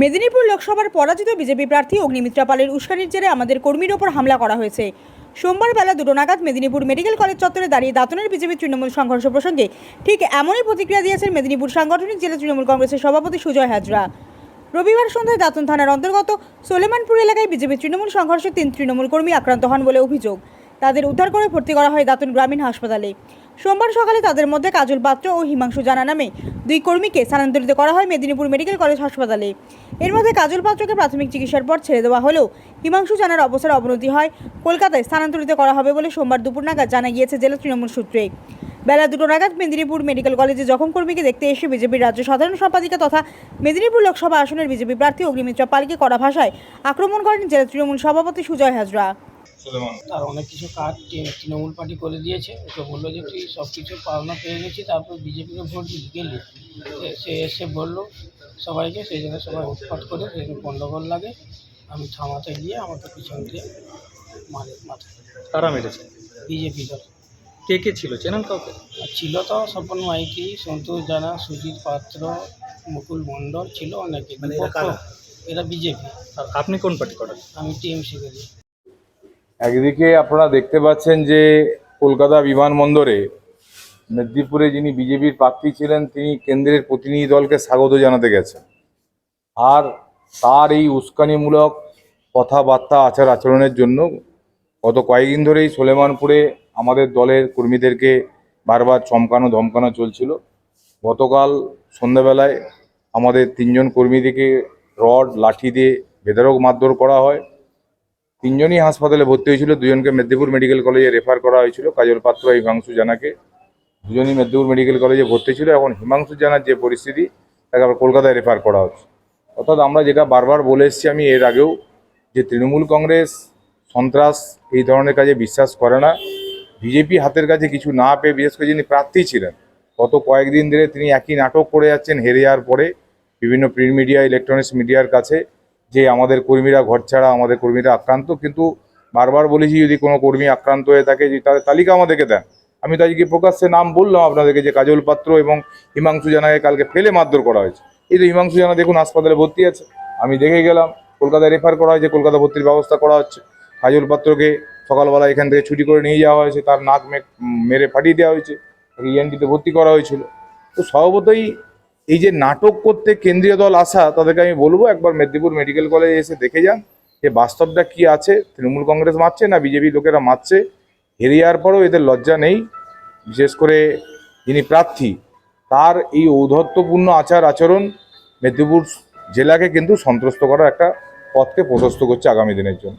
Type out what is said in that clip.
মেদিনীপুর লোকসভার পরাজিত বিজেপি প্রার্থী অগ্নিমিত্রা পালের উস্কানির জেরে আমাদের কর্মীর ওপর হামলা করা হয়েছে। সোমবার বেলা দুটো নাগাদ মেদিনীপুর মেডিকেল কলেজ চত্বরে দাঁড়িয়ে দাঁতনের বিজেপি তৃণমূল সংঘর্ষ প্রসঙ্গে ঠিক এমনই প্রতিক্রিয়া দিয়েছেন মেদিনীপুর সাংগঠনিক জেলা তৃণমূল কংগ্রেসের সভাপতি সুজয় হাজরা। রবিবার সন্ধ্যায় দাঁতন থানার অন্তর্গত সোলেমানপুর এলাকায় বিজেপি তৃণমূল সংঘর্ষে তিন তৃণমূল কর্মী আক্রান্ত হন বলে অভিযোগ। তাদের উদ্ধার করে ভর্তি করা হয় দাঁতন গ্রামীণ হাসপাতালে। সোমবার সকালে তাদের মধ্যে কাজল পাত্র ও হিমাংশু জানা নামে দুই কর্মীকে স্থানান্তরিত করা হয় মেদিনীপুর মেডিকেল কলেজ হাসপাতালে। এর মধ্যে কাজল পাত্রকে প্রাথমিক চিকিৎসার পর ছেড়ে দেওয়া হলেও হিমাংশু জানার অবস্থার অবনতি হয় কলকাতায় স্থানান্তরিত করা হবে বলে সোমবার দুপুর নাগাদ জানা গিয়েছে জেলা তৃণমূল সূত্রে। বেলা দুটো নাগাদ মেদিনীপুর মেডিকেল কলেজে জখম কর্মীকে দেখতে এসে বিজেপির রাজ্য সাধারণ সম্পাদিকা তথা মেদিনীপুর লোকসভা আসনের বিজেপি প্রার্থী অগ্নিমিত্রা পালকে কড়া ভাষায় আক্রমণ করেন জেলা তৃণমূল সভাপতি সুজয় হাজরা। তার অনেক কিছু কাজ তৃণমূল পার্টি করে দিয়েছে। ওকে বলল যে তুই সব কিছু পাওনা পেয়ে গেছি তারপর বিজেপিকে ভোট দিবি গেলি। সে- এসে বলল সবাইকে সেই জন্য সবাই উৎপাত করে সেই জন্য গণ্ডগোল লাগে। আমি থামাতে গিয়ে আমাকে পিছন দিয়ে মারে মাথায়। কারা মেরেছে? বিজেপি দল। কে কে ছিল? চেনেন কাউকে? আর ছিল তো স্বপন মাইতি সন্তোষ জানা সুজিত পাত্র মুকুল মণ্ডল ছিল অনেকে। মানে এরা বিপক্ষ। কারা? এরা বিজেপি। আর আপনি কোন পার্টি করেন? আমি টিএমসি করি। একদিকে আপনারা দেখতে পাচ্ছেন যে কলকাতা বিমানবন্দরে মেদিনীপুরে যিনি বিজেপির প্রার্থী ছিলেন, তিনি কেন্দ্রের প্রতিনিধি দলকে স্বাগত জানাতে গেছেন। আর তার এই উস্কানিমূলক কথাবার্তা, আচার আচরণের জন্য গত কয়েকদিন ধরেই সোলেমানপুরে আমাদের দলের কর্মীদেরকে বারবার চমকানো, ধমকানো চলছিল। গতকাল সন্ধ্যাবেলায় আমাদের তিনজন কর্মীদেরকে রড, লাঠি দিয়ে বেদরক মারধর করা হয়। তিনজনই হাসপাতালে ভর্তি হয়েছিল, দুজনকে মেদিনীপুর মেডিকেল কলেজে রেফার করা হয়েছিল। কাজল পাত্র হিমাংশু জানাকে দুজনই মেদিনীপুর মেডিকেল কলেজে ভর্তি ছিল এখন হিমাংশু জানার যে পরিস্থিতি, তাকে আবার কলকাতায় রেফার করা হচ্ছে। অর্থাৎ আমরা যেটা বারবার বলে এসেছি, আমি এর আগেও যে তৃণমূল কংগ্রেস, সন্ত্রাস এই ধরনের কাজে বিশ্বাস করে না। বিজেপি হাতের কাছে কিছু না পেয়ে, বিশেষ করে যিনি প্রার্থী ছিলেন, গত কয়েকদিন ধরে তিনি একই নাটক করে যাচ্ছেন, হেরে যাওয়ার পরে বিভিন্ন প্রিন্ট মিডিয়া ইলেকট্রনিক্স মিডিয়ার কাছে। যে আমাদের কর্মীরা ঘর ছাড়া, আমাদের কর্মীরা আক্রান্ত, কিন্তু বারবার বলেছি যদি কোনো কর্মী আক্রান্ত হয়ে থাকে যে তাদের তালিকা আমাদেরকে দেন। আমি তো আজকে প্রকাশ্যে নাম বললাম আপনাদেরকে যে কাজল পাত্র এবং হিমাংশু জানাকে কালকে ফেলে মারধর করা হয়েছে। এই তো হিমাংশু জানা দেখুন হাসপাতালে ভর্তি আছে। আমি দেখে গেলাম, কলকাতায় রেফার করা হয়েছে, কলকাতা ভর্তির ব্যবস্থা করা হচ্ছে। কাজল পাত্রকে সকালবেলা এখান থেকে ছুটি করে নিয়ে যাওয়া হয়েছে, তার নাক মেরে ফাটিয়ে দেওয়া হয়েছে ইএনটিতে ভর্তি করা হয়েছিল। তো স্বভাবতই এই যে নাটক করতে কেন্দ্রীয় দল আসা, তাদেরকে আমি বলব, একবার মেদিনীপুর মেডিকেল কলেজে এসে দেখে যান যে বাস্তবটা কি আছে। তৃণমূল কংগ্রেস মারছে না বিজেপি লোকেরা মারছে? হেরে যাওয়ার পরেও এদের লজ্জা নেই। বিশেষ করে যিনি প্রার্থী, তার এই ঔদ্ধত্যপূর্ণ আচার আচরণ মেদিনীপুর জেলাকে কিন্তু সন্ত্রস্ত করার একটা পথকে প্রশস্ত করছে আগামী দিনের জন্য।